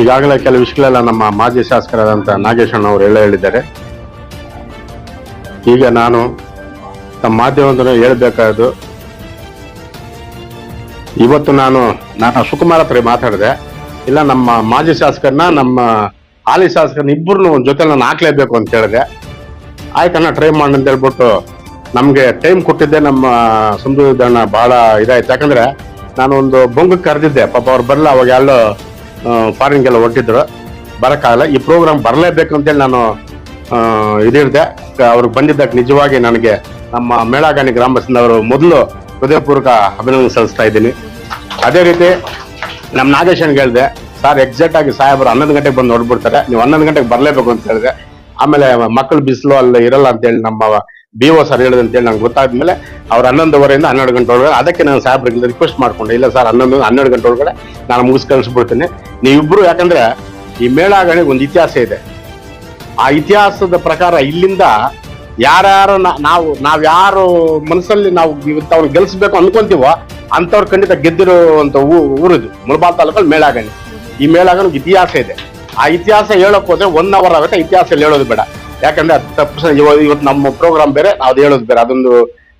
ಈಗಾಗಲೇ ಕೆಲವು ವಿಷಯಗಳೆಲ್ಲ ನಮ್ಮ ಮಾಜಿ ಶಾಸಕರಾದಂಥ ನಾಗೇಶಣ್ಣ ಅವರು ಎಲ್ಲ ಹೇಳಿದ್ದಾರೆ. ಈಗ ನಾನು ತಮ್ಮ ಮಾಧ್ಯಮದನ್ನು ಹೇಳ್ಬೇಕಾದ್ದು, ಇವತ್ತು ನಾನು ನಾನು ಸುಕುಮಾರ್ ಹತ್ರ ಮಾತಾಡಿದೆ. ಇಲ್ಲ, ನಮ್ಮ ಮಾಜಿ ಶಾಸಕರನ್ನ, ನಮ್ಮ ಹಾಲಿ ಶಾಸಕರನ್ನ ಇಬ್ಬರನ್ನು ಜೊತೆ ನಾನು ಹಾಕ್ಲೇಬೇಕು ಅಂತ ಹೇಳಿದೆ. ಆಯ್ತಣ್ಣ ಟ್ರೈ ಮಾಡಿ ಅಂತ ಹೇಳ್ಬಿಟ್ಟು ನಮ್ಗೆ ಟೈಮ್ ಕೊಟ್ಟಿದ್ದೆ. ನಮ್ಮ ಸುಂದರ ಬಹಳ ಇದಾಯ್ತು. ಯಾಕಂದ್ರೆ ನಾನು ಒಂದು ಬೊಂಗಕ್ಕೆ ಕರೆದಿದ್ದೆ. ಪಾಪ ಅವ್ರು ಬರಲ್ಲ ಅವಾಗ ಎಲ್ಲೋ ಫಾರಿನ್ಗೆಲ್ಲ ಹೊರಟಿದ್ರು. ಬರೋಕ್ಕಾಗಲ್ಲ. ಈ ಪ್ರೋಗ್ರಾಮ್ ಬರಲೇಬೇಕು ಅಂತೇಳಿ ನಾನು ಇದಿರ್ದೆ ಅವ್ರಿಗೆ ಬಂದಿದ್ದಕ್ಕೆ ನಿಜವಾಗಿ ನನಗೆ ನಮ್ಮ ಮೇಳಗಾನಿ ಗ್ರಾಮಸ್ಥರಿಂದ ಅವರು ಮೊದಲು ಹೃದಯಪೂರ್ವಕ ಅಭಿನಂದನೆ ಸಲ್ಲಿಸ್ತಾ ಇದ್ದೀನಿ. ಅದೇ ರೀತಿ ನಮ್ಮ ನಾಗೇಶನ್ಗೆ ಹೇಳಿದೆ ಸರ್ ಎಕ್ಸಾಕ್ಟ್ ಆಗಿ ಸಾಹೇಬರು ಹನ್ನೊಂದು ಗಂಟೆಗೆ ಬಂದು ನೋಡ್ಬಿಡ್ತಾರೆ ನೀವು ಹನ್ನೊಂದು ಗಂಟೆಗೆ ಬರಲೇಬೇಕು ಅಂತ ಹೇಳಿದೆ. ಆಮೇಲೆ ಮಕ್ಕಳು ಬಿಸಿಲು ಅಲ್ಲಿ ಇರಲ್ಲ ಅಂತೇಳಿ ನಮ್ಮ ಬಿ ಓ ಸರ್ ಹೇಳಿದೆ ಅಂತೇಳಿ ನಂಗೆ ಗೊತ್ತಾದ್ಮೇಲೆ ಅವ್ರು ಹನ್ನೊಂದುವರೆಯಿಂದ ಹನ್ನೆರಡು ಗಂಟೆ ಒಳಗಡೆ, ಅದಕ್ಕೆ ನಾನು ಸಾಹೇಬ್ರಿಗೆ ರಿಕ್ವೆಸ್ಟ್ ಮಾಡ್ಕೊಂಡೆ. ಇಲ್ಲ ಸರ್ ಹನ್ನೊಂದು, ಹನ್ನೆರಡು ಗಂಟೆ ಒಳಗಡೆ ನಾನು ಮುಗಿಸ್ ಕಳಿಸ್ಬಿಡ್ತೀನಿ. ನೀವಿಬ್ರು ಯಾಕಂದ್ರೆ ಈ ಮೇಳಾಗಣಿಗೆ ಒಂದು ಇತಿಹಾಸ ಇದೆ. ಆ ಇತಿಹಾಸದ ಪ್ರಕಾರ ಇಲ್ಲಿಂದ ಯಾರ್ಯಾರು ನಾವು ನಾವು ಯಾರು ಮನಸ್ಸಲ್ಲಿ ನಾವು ಅವ್ರು ಗೆಲ್ಸ್ಬೇಕು ಅನ್ಕೊಂತೀವೋ ಅಂಥವ್ರು ಖಂಡಿತ ಗೆದ್ದಿರುವಂತ ಊರಿದು, ಮುಳಬಾಲ್ ತಾಲೂಕಲ್ಲಿ ಮೇಳಾಗಣಿ. ಈ ಮೇಳಾಗಣಿಗೆ ಇತಿಹಾಸ ಇದೆ. ಆ ಇತಿಹಾಸ ಹೇಳಕ್ ಹೋದ್ರೆ ಒನ್ ಅವರ್ ಆಗುತ್ತೆ ಇತಿಹಾಸ ಹೇಳೋದು ಬೇಡ. ಯಾಕಂದ್ರೆ ಅದು ಇವತ್ತು ನಮ್ಮ ಪ್ರೋಗ್ರಾಮ್ ಬೇರೆ ಅದು ಹೇಳೋದು ಬೇರೆ, ಅದೊಂದು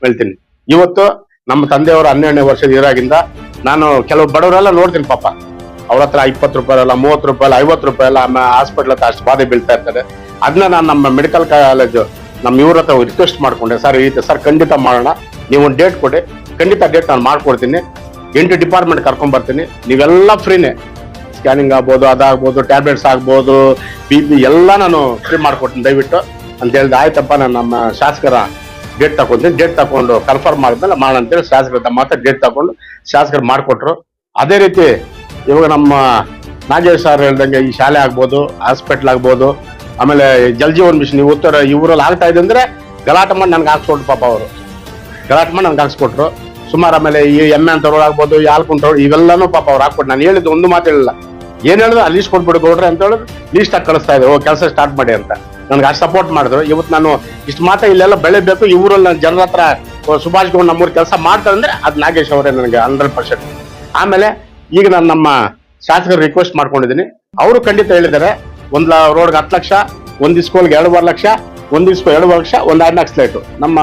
ಹೇಳ್ತೀನಿ. ಇವತ್ತು ನಮ್ಮ ತಂದೆಯವರು ಹನ್ನೆರಡನೇ ವರ್ಷದ ಇರಾಗಿಂದ ನಾನು ಕೆಲವು ಬಡವರೆಲ್ಲ ನೋಡ್ತೀನಿ ಪಾಪ. ಅವ್ರ ಹತ್ರ ಇಪ್ಪತ್ತು ರೂಪಾಯಿ ಅಲ್ಲ ಮೂವತ್ತು ರೂಪಾಯಿ ಐವತ್ತು ರೂಪಾಯಿ ಅಲ್ಲ ಆಮೇಲೆ ಹಾಸ್ಪಿಟ್ಲ್ ಹತ್ರ ಅಷ್ಟು ಬಾಧೆ ಬೀಳ್ತಾ ಇರ್ತಾರೆ ಅದನ್ನ ನಾನು ನಮ್ಮ ಮೆಡಿಕಲ್ ಕಾಲೇಜು ನಮ್ಮ ಇವ್ರ ಹತ್ರ ರಿಕ್ವೆಸ್ಟ್ ಮಾಡ್ಕೊಂಡೆ, ಸರ್, ಈ ರೀತಿ, ಸರ್, ಖಂಡಿತ ಮಾಡೋಣ. ನೀವು ಒಂದು ಡೇಟ್ ಕೊಡಿ. ಖಂಡಿತ ಡೇಟ್ ನಾನು ಮಾಡ್ಕೊಡ್ತೀನಿ. ಎಂಟು ಡಿಪಾರ್ಟ್ಮೆಂಟ್ ಕರ್ಕೊಂಡ್ ಬರ್ತೀನಿ. ನೀವೆಲ್ಲ ಫ್ರೀನೇ ಸ್ಕ್ಯಾನಿಂಗ್ ಆಗ್ಬೋದು, ಅದಾಗ್ಬೋದು ಟ್ಯಾಬ್ಲೆಟ್ಸ್ ಆಗ್ಬೋದು, ಬಿ ಪಿ ಎಲ್ಲ ನಾನು ಫ್ರೀ ಮಾಡ್ಕೊಡ್ತೀನಿ. ದಯವಿಟ್ಟು ಅಂತ ಹೇಳಿದೆ, ಆಯ್ತಪ್ಪ, ನಾನು ನಮ್ಮ ಶಾಸಕರ ಡೇಟ್ ತಗೊಂತೀನಿ. ಡೇಟ್ ತಗೊಂಡು ಕನ್ಫರ್ಮ್ ಮಾಡಿದ್ಮೇಲೆ ಮಾಡೋಣ ಅಂತೇಳಿ ಶಾಸಕರ ಮಾತ್ರ ಡೇಟ್ ತಗೊಂಡು ಶಾಸಕರು ಮಾಡಿಕೊಟ್ರು. ಅದೇ ರೀತಿ ಇವಾಗ ನಮ್ಮ ನಾಗೇಶ್ ಸರ್ ಹೇಳ್ದಂಗೆ ಈ ಶಾಲೆ ಆಗ್ಬೋದು ಹಾಸ್ಪಿಟ್ಲ್ ಆಗ್ಬೋದು, ಆಮೇಲೆ ಜಲ್ ಜೀವನ್ ಮಿಷನ್ ಉತ್ತರ ಇವರಲ್ಲಿ ಆಗ್ತಾ ಇದೆ ಅಂದ್ರೆ ಗಲಾಟೆ ಮಾಡಿ ನನ್ಗೆ ಹಾಕ್ಸ್ಕೊಟ್ರು ಪಾಪ ಅವರು. ಗಲಾಟೆ ಮಾಡಿ ನನ್ಗೆ ಹಾಕ್ಸ್ಕೊಟ್ರು. ಸುಮಾರು ಆಮೇಲೆ ಈ ಎಮ್ಮೆ ಅಂತವ್ರು ಆಗ್ಬೋದು, ಈ ಇವೆಲ್ಲನೂ ಪಾಪ ಅವ್ರು ಹಾಕ್ಬಿಟ್ಟು ನಾನು ಹೇಳಿದ್ದು ಒಂದು ಮಾತು ಹೇಳಿಲ್ಲ. ಏನ್ ಹೇಳಿದ್ರು ಅಲ್ಲಿ ಲೀಸ್ಟ್ ಕೊಟ್ಬಿಡು ಗೌಡ್ರೆ ಅಂತ ಹೇಳಿದ್ರು. ಲೀಸ್ಟ್ ಆಗಿ ಕಳಿಸ್ತಾ ಇದ್ರು. ಕೆಲಸ ಸ್ಟಾರ್ಟ್ ಮಾಡಿ ಅಂತ. ನನ್ಗೆ ಅಷ್ಟು ಸಪೋರ್ಟ್ ಮಾಡಿದ್ರು. ಇವತ್ತು ನಾನು ಇಷ್ಟು ಮಾತ್ರ ಇಲ್ಲೆಲ್ಲ ಬೆಳಿಬೇಕು. ಊರಲ್ಲಿ ನನ್ನ ಜನರ ಹತ್ರ ಸುಭಾಷ್ ಗೌಡ್ ನಮ್ಮೂರು ಕೆಲಸ ಮಾಡ್ತಾರೆ ಅಂದ್ರೆ ಅದು ನಾಗೇಶ್ ಅವರೇ ನನಗೆ ಹಂಡ್ರೆಡ್ ಪರ್ಸೆಂಟ್ ಆಮೇಲೆ ಈಗ ನಾನು ನಮ್ಮ ಶಾಸಕರು ರಿಕ್ವೆಸ್ಟ್ ಮಾಡ್ಕೊಂಡಿದ್ದೀನಿ ಅವರು ಖಂಡಿತ ಹೇಳಿದ್ದಾರೆ. ಒಂದ್ ರೋಡ್ಗೆ ಹತ್ತು ಲಕ್ಷ, ಒಂದು ಸ್ಕೂಲ್ಗೆ ಎರಡೂವರೆ ಲಕ್ಷ, ಒಂದು ಸ್ಕೂಲ್ ಎರಡೂವರೆ ಲಕ್ಷ, ಒಂದು ಐದು ಲಕ್ಷ ಲೈಟು. ನಮ್ಮ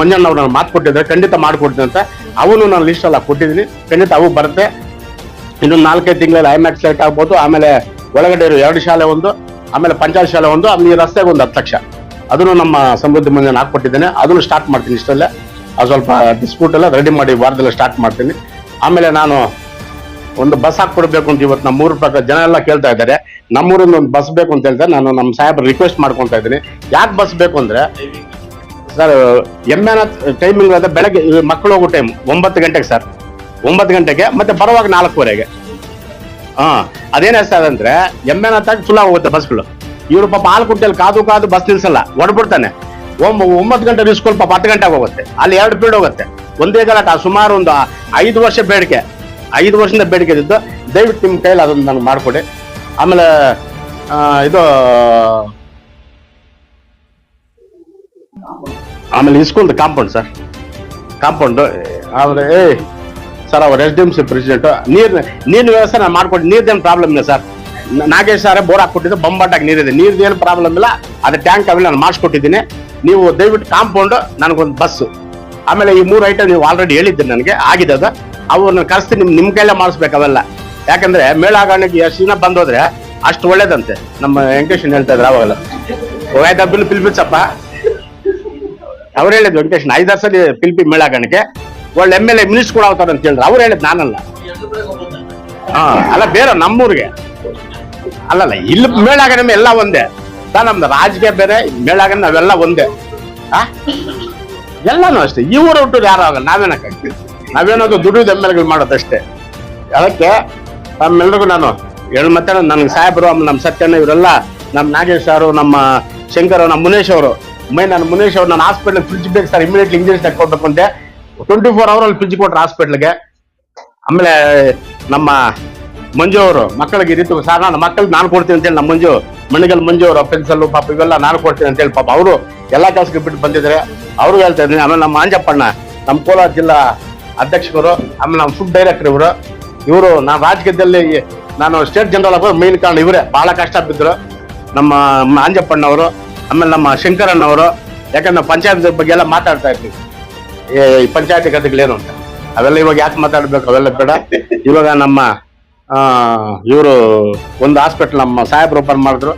ಮಂಜಣ್ಣ ಅವ್ರು ನಾನು ಮಾತು ಕೊಟ್ಟಿದ್ದಾರೆ. ಖಂಡಿತ ಮಾಡ್ಕೊಡ್ತೀನಿ ಅಂತ. ಅವನು ನಾನು ಲಿಸ್ಟ್ ಎಲ್ಲ ಕೊಟ್ಟಿದ್ದೀನಿ ಖಂಡಿತ ಅವು ಬರುತ್ತೆ. ಇನ್ನೊಂದು ನಾಲ್ಕೈದು ತಿಂಗಳಲ್ಲಿ ಐಮ್ಯಾಕ್ಸ್ ಸೆಲೆಕ್ಟ್ ಆಗ್ಬೋದು. ಆಮೇಲೆ ಒಳಗಡೆ ಇರೋ ಎರಡು ಶಾಲೆ ಒಂದು, ಆಮೇಲೆ ಪಂಚಾಯತ್ ಶಾಲೆ ಒಂದು, ಆಮೇಲೆ ಈ ರಸ್ತೆಗೆ ಒಂದು ಹತ್ತು ಲಕ್ಷ. ಅದನ್ನು ನಮ್ಮ ಸಮೃದ್ಧಿ ಮಂದಿನ ಹಾಕ್ಕೊಟ್ಟಿದ್ದೇನೆ. ಅದನ್ನು ಸ್ಟಾರ್ಟ್ ಮಾಡ್ತೀನಿ ಇಷ್ಟಲ್ಲೇ ಅದು ಸ್ವಲ್ಪ ಡಿಸ್ಪ್ಯೂಟ್ ಎಲ್ಲ ರೆಡಿ ಮಾಡಿ ವಾರದಲ್ಲಿ ಸ್ಟಾರ್ಟ್ ಮಾಡ್ತೀನಿ. ಆಮೇಲೆ ನಾನು ಒಂದು ಬಸ್ ಹಾಕ್ಕೊಡ್ಬೇಕು ಅಂತ ಇವತ್ತು ನಮ್ಮ ಊರ ಪ್ರಕಾರ ಜನ ಎಲ್ಲ ಕೇಳ್ತಾ ಇದ್ದಾರೆ. ನಮ್ಮೂರಿಂದ ಒಂದು ಬಸ್ ಬೇಕು ಅಂತ ಹೇಳ್ತಾರೆ. ನಾನು ನಮ್ಮ ಸಾಹೇಬ್ರು ರಿಕ್ವೆಸ್ಟ್ ಮಾಡ್ಕೊತಾ ಇದ್ದೀನಿ. ಯಾಕೆ ಬಸ್ ಬೇಕು ಅಂದರೆ ಸರ್ ಎಮ್ಮೆನ ಟೈಮಿಂಗ್ ಅದೇ ಬೆಳಗ್ಗೆ ಮಕ್ಕಳು ಹೋಗೋ ಟೈಮ್ ಒಂಬತ್ತು ಗಂಟೆಗೆ ಸರ್ ಒಂಬತ್ತು ಗಂಟೆಗೆ, ಮತ್ತೆ ಬರುವಾಗ ನಾಲ್ಕೂವರೆಗೆ. ಹಾ, ಅದೇನ್ ಸರ್ ಅಂದ್ರೆ ಎಮ್ಮೆನ ತಾಗಿ ಫುಲ್ ಹೋಗುತ್ತೆ ಬಸ್ಗಳು. ಇವ್ರು ಪಾಪ ಹಾಲ್ಕುಂಟೆಯಲ್ಲಿ ಕಾದು ಕಾದು ಬಸ್ ನಿಲ್ಸಲ್ಲ, ಹೊಡ್ಬಿಡ್ತಾನೆ. ಒಂಬ ಒಂಬತ್ತು ಗಂಟೆ ಸ್ಕೂಲ್ ಪಾಪ ಹತ್ತು ಗಂಟೆಗೆ ಹೋಗುತ್ತೆ. ಅಲ್ಲಿ ಎರಡು ಪೀಡ್ ಹೋಗುತ್ತೆ. ಒಂದೇ ಗಲಾಟ, ಸುಮಾರು ಒಂದು ಐದು ವರ್ಷ ಬೇಡಿಕೆ. ಐದು ವರ್ಷದಿಂದ ಬೇಡಿಕೆ ಇದ್ದು ದಯವಿಟ್ಟು ನಿಮ್ಮ ಕೈಲಿ ಅದನ್ನು ನನಗೆ ಮಾಡಿಕೊಡಿ. ಆಮೇಲೆ ಇದು, ಆಮೇಲೆ ಸ್ಕೂಲ್ದು ಕಾಂಪೌಂಡ್ ಸರ್. ಕಾಂಪೌಂಡು, ಆಮೇಲೆ ಏ ಸರ್ ಅವ್ರ S D M C president ನೀರ್ ನೀರಿನ ವ್ಯವಸ್ಥೆ ನಾನು ಮಾಡ್ಕೊಟ್ಟು ನೀರ್ದೇನು ಪ್ರಾಬ್ಲಮ್ ಇಲ್ಲ ಸರ್ ನಾಗೇಶ್ ಸಾರೇ ಬೋರ್ ಹಾಕ್ಕೊಟ್ಟಿದ್ದು ಬಂಬಾಟಾಗಿ ನೀರಿದೆ ನೀರ್ದು ಪ್ರಾಬ್ಲಮ್ ಇಲ್ಲ ಅದು ಟ್ಯಾಂಕ್ ಅವೆಲ್ಲ ನಾನು ಮಾಡಿಸ್ಕೊಟ್ಟಿದ್ದೀನಿ ನೀವು ದಯವಿಟ್ಟು ಕಾಂಪೌಂಡ್ ನನಗೊಂದು ಬಸ್ಸು ಆಮೇಲೆ ಈ ಮೂರು ಐಟಮ್ ನೀವು ಆಲ್ರೆಡಿ ಹೇಳಿದ್ದೀರಿ ನನಗೆ ಆಗಿದೆ ಅದು ಅವ್ರನ್ನ ಕರೆಸ್ತೀನಿ ನಿಮ್ ನಿಮ್ ಕೈಲೇ ಮಾಡಿಸ್ಬೇಕು ಅವೆಲ್ಲ ಯಾಕಂದ್ರೆ ಮೇಳಾಗಣಿಗೆ ಎಷ್ಟು ದಿನ ಬಂದೋದ್ರೆ ಅಷ್ಟು ಒಳ್ಳೇದಂತೆ ನಮ್ಮ ವೆಂಕಟೇಶನ್ ಹೇಳ್ತಾ ಇದ್ರು ಅವಾಗಲ್ಲ ಹೋಗಾಯ್ತಾ ಬಿಲ್ ಪಿಲ್ಪಿಸಪ್ಪ ಅವ್ರು ಹೇಳಿದ್ ವೆಂಕಟೇಶನ್ ಐದಾರು ಸಲ ಪಿಲ್ಪಿ ಮೇಳಾಗಣಿಕೆ ಒಳ್ಳೆ ಎಂ ಎಲ್ ಎ ಮಿನಿಸ್ಟರ್ ಕೂಡ ಅಂತ ಹೇಳಿದ್ರು. ಅವ್ರು ಹೇಳಿದ್ ನಾನಲ್ಲ. ಹಾ, ಅಲ್ಲ, ಬೇರೆ ನಮ್ಮೂರಿಗೆ. ಅಲ್ಲಲ್ಲ, ಇಲ್ಲಿ ಮೇಳಾಗಣೆ ಎಲ್ಲ ಒಂದೇ. ಸರ್, ನಮ್ದು ರಾಜಕೀಯ ಬೇರೆ ಮೇಳಾಗ ನಾವೆಲ್ಲ ಒಂದೇ. ಆ ಎಲ್ಲಾನು ಅಷ್ಟೇ. ಊರು ಹುಟ್ಟು ಯಾರು ಆಗಲ್ಲ ನಾವೇನಕ್ಕಾಗ್ತೀವಿ ನಾವೇನೋದು ದುಡಿದ ಎಂ ಎಲ್ ಮಾಡೋದಷ್ಟೇ. ಅದಕ್ಕೆ ನಮ್ಮೆಲ್ರಿಗೂ ನಾನು ಹೇಳಿ ಮತ್ತೆ ನನ್ಗೆ ಸಾಹೇಬರು ನಮ್ಮ ಸತ್ಯಣ್ಣ ಇವರೆಲ್ಲ, ನಮ್ಮ ನಾಗೇಶ್ ಸಾರು, ನಮ್ಮ ಶಂಕರ್ ನಮ್ಮ ಮುನೇಶ್ ಅವರು, ಮೈ, ನಾನು ಮುನೇಶ್ ಅವರು, ನಾನು ಹಾಸ್ಪಿಟಲ್ ಫ್ರಿಜ್ ಬೇಕು ಸರ್ ಇಮಿಡಿಯೇಟ್ಲಿ ಇಂಜೆಕ್ಷನ್ ತಗೊಳ್ಬೇಕು ಅಂತೆ ಟ್ವೆಂಟಿ ಫೋರ್ ಅವರಲ್ಲಿ ಫ್ರಿಜ್ ಕೊಟ್ರು ಹಾಸ್ಪಿಟ್ಲ್ಗೆ ಆಮೇಲೆ ನಮ್ಮ ಮಂಜು ಅವರು, ಮಕ್ಕಳಿಗೆ ರೀತಿ ಸರ್, ನಾನು ಮಕ್ಕಳಿಗೆ ನಾನು ಕೊಡ್ತೀನಿ ಅಂತೇಳಿ ನಮ್ಮ ಮಂಜು ಮಣಿಗಲ್ ಮಂಜು ಅವರು ಪೆನ್ಸಲ್ ಪಾಪ ಇವೆಲ್ಲ ನಾನು ಕೊಡ್ತೀನಿ ಅಂತೇಳಿ ಪಾಪ ಅವರು ಎಲ್ಲ ಕೆಲಸಕ್ಕೆ ಬಿಟ್ಟು ಬಂದಿದ್ದಾರೆ. ಅವರು ಹೇಳ್ತಾ ಇದ್ದೀನಿ. ಆಮೇಲೆ ನಮ್ಮ ಆಂಜಪ್ಪಣ್ಣ, ನಮ್ಮ ಕೋಲಾರ ಜಿಲ್ಲಾ ಅಧ್ಯಕ್ಷರು, ಆಮೇಲೆ ನಮ್ಮ ಫುಡ್ ಡೈರೆಕ್ಟರ್ ಇವರು. ಇವರು, ನಾನು ರಾಜಕೀಯದಲ್ಲಿ ನಾನು ಸ್ಟೇಟ್ ಜನರಲ್ ಆಗೋದು ಮೇನ್ ಕಾರಣ ಇವರೇ. ಬಹಳ ಕಷ್ಟ ಬಿದ್ದರು. ನಮ್ಮ ಆಂಜಪ್ಪಣ್ಣವರು, ಆಮೇಲೆ ನಮ್ಮ ಶಂಕರಣ್ಣವರು. ಯಾಕಂದ್ರೆ ಪಂಚಾಯತ್ ಬಗ್ಗೆ ಎಲ್ಲ ಮಾತಾಡ್ತಾ ಇರ್ತೀವಿ ಪಂಚಾಯತಿ ಕಥೆಗಳೇನು ಅಂತ? ಅವೆಲ್ಲ ಇವಾಗ ಯಾಕೆ ಮಾತಾಡ್ಬೇಕು? ಅವೆಲ್ಲ ಬೇಡ. ಇವಾಗ ನಮ್ಮ ಇವರು ಒಂದು ಹಾಸ್ಪಿಟ್ಲ್ ನಮ್ಮ ಸಾಹೇಬ್ರು ಓಪನ್ ಮಾಡಿದ್ರು.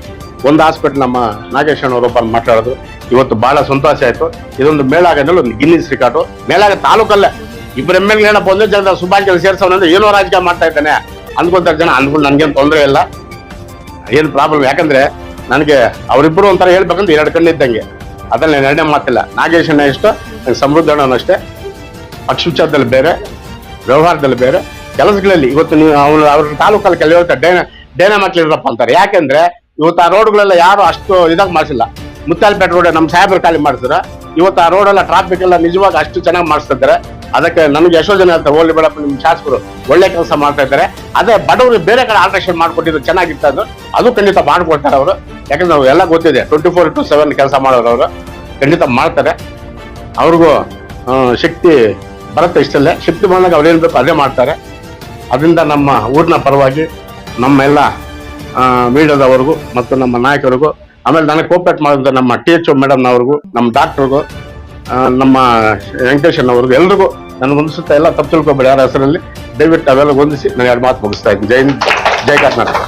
ಒಂದು ಹಾಸ್ಪಿಟ್ಲ್ ನಮ್ಮ ನಾಗೇಶ್ ಅಣ್ಣವ್ರು ಓಪನ್ ಮಾತಾಡಿದ್ರು. ಇವತ್ತು ಬಹಳ ಸಂತೋಷ ಆಯ್ತು. ಇದೊಂದು ಮೇಳಾಗದಲ್ಲಿ ಒಂದು ಗಿನ್ನಿಸ್ ರಿಕಾರ್ಡು ಮೇಳಾಗ ತಾಲೂಕಲ್ಲೇ ಇಬ್ಬರು ಎಂ ಎಲ್ ಏನಪ್ಪ ಒಂದೇ ಜನ ಸುಭಾಷ್ ಸೇರ್ಸೋನಂದ್ರೆ ಏನೋ ರಾಜಕೀಯ ಮಾಡ್ತಾ ಇದ್ದಾನೆ. ಅಂದ್ಕೊಂತಾರೆ ಜನ, ಅಂದ್ಕೊಂಡು ನನ್ಗೇನು ತೊಂದರೆ ಇಲ್ಲ. ಏನು ಪ್ರಾಬ್ಲಮ್ ಯಾಕಂದ್ರೆ ನನಗೆ ಅವರಿಬ್ಬರು ಒಂಥರ ಹೇಳ್ಬೇಕಂದ್ರೆ ಎರಡು ಕಣ್ಣು ಇದ್ದಂಗೆ. ಅದ್ರಲ್ಲಿ ನಾನು ಎರಡನೇ ಮಾತಿಲ್ಲ. ನಾಗೇಶ್ ಅಣ್ಣ ಇಷ್ಟ ಸಮೃದ್ಧ ಅಣ್ಣ ಅಷ್ಟೇ. ವಿಚಾರದಲ್ಲಿ ಬೇರೆ, ವ್ಯವಹಾರದಲ್ಲಿ ಬೇರೆ. ಕೆಲಸಗಳಲ್ಲಿ ಇವತ್ತು ನೀವು ಅವನು ಅವ್ರ ತಾಲೂಕಲ್ಲಿ ಕೆಲವು ಡೇನ ಡೇನ ಮಾಡ್ಲಿರಪ್ಪ ಅಂತಾರೆ. ಯಾಕೆಂದ್ರೆ ಇವತ್ತು ಆ ರೋಡ್ಗಳೆಲ್ಲ ಯಾರು ಅಷ್ಟು ಇದಾಗಿ ಮಾಡಿಸಿಲ್ಲ. ಮುತ್ತಾಲ್ಪೇಟೆ ರೋಡ್ ನಮ್ಮ ಸಾಹೇಬರು ಖಾಲಿ ಮಾಡಿಸಿದ್ರೆ. ಇವತ್ತು ಆ ರೋಡ್ ಎಲ್ಲ ಟ್ರಾಫಿಕ್ ಎಲ್ಲ ನಿಜವಾಗಿ ಅಷ್ಟು ಚೆನ್ನಾಗಿ ಮಾಡಿಸ್ತಿದ್ದಾರೆ. ಅದಕ್ಕೆ ನನಗೆ ಎಷ್ಟೋ ಜನ ಇರ್ತಾರೆ ಹೋಗ್ಲಿ ಬೇಡಪ್ಪ, ನಿಮ್ಮ ಶಾಸಕರು ಒಳ್ಳೆ ಕೆಲಸ ಮಾಡ್ತಾ ಇದ್ದಾರೆ. ಅದೇ ಬಡವರು ಬೇರೆ ಕಡೆ ಆಲ್ಟ್ರೇಷನ್ ಮಾಡ್ಕೊಟ್ಟಿದ್ರು ಚೆನ್ನಾಗಿತ್ತು ಅದು. ಅದು ಖಂಡಿತ ಮಾಡ್ಕೊಡ್ತಾರೆ ಅವರು. ಯಾಕಂದ್ರೆ ನಾವು ಎಲ್ಲ ಗೊತ್ತಿದೆ ಟ್ವೆಂಟಿ ಫೋರ್ ಟು ಸೆವೆನ್ ಕೆಲಸ ಮಾಡೋರು ಅವರು. ಖಂಡಿತ ಮಾಡ್ತಾರೆ. ಅವ್ರಿಗೂ ಶಕ್ತಿ ಬರುತ್ತೆ ಇಷ್ಟಲ್ಲೇ. ಶಕ್ತಿ ಬಂದಾಗ ಅವ್ರು ಏನ್ ಬೇಕು ಅದೇ ಮಾಡ್ತಾರೆ. ಅದರಿಂದ ನಮ್ಮ ಊರಿನ ಪರವಾಗಿ ನಮ್ಮೆಲ್ಲ ಮೀಡಿಯಾದವರೆಗೂ ಮತ್ತು ನಮ್ಮ ನಾಯಕರಿಗೂ ಆಮೇಲೆ ನನಗೆ ಕೋಪರೇಟ್ ಮಾಡಿದ ನಮ್ಮ ಟಿ ಎಚ್ ಮೇಡಮ್ನವ್ರಿಗೂ ನಮ್ಮ ಡಾಕ್ಟ್ರಿಗೂ ನಮ್ಮ ವೆಂಕಟೇಶನ್ ಅವ್ರಿಗೂ ಎಲ್ರಿಗೂ ನನ್ನ ಸುತ್ತ ಎಲ್ಲ ತಪ್ಪು ತಿಳ್ಕೊಬೇಡಿ ಯಾರ ಹೆಸರಲ್ಲಿ. ದಯವಿಟ್ಟು ಅವೆಲ್ಲ ಹೊಂದಿಸಿ ನಾನು ಎರಡು ಮಾತು ಮುಗಿಸ್ತಾ ಇದ್ದೀನಿ. ಜೈ ಜೈ ಕರ್ನಾಟಕ.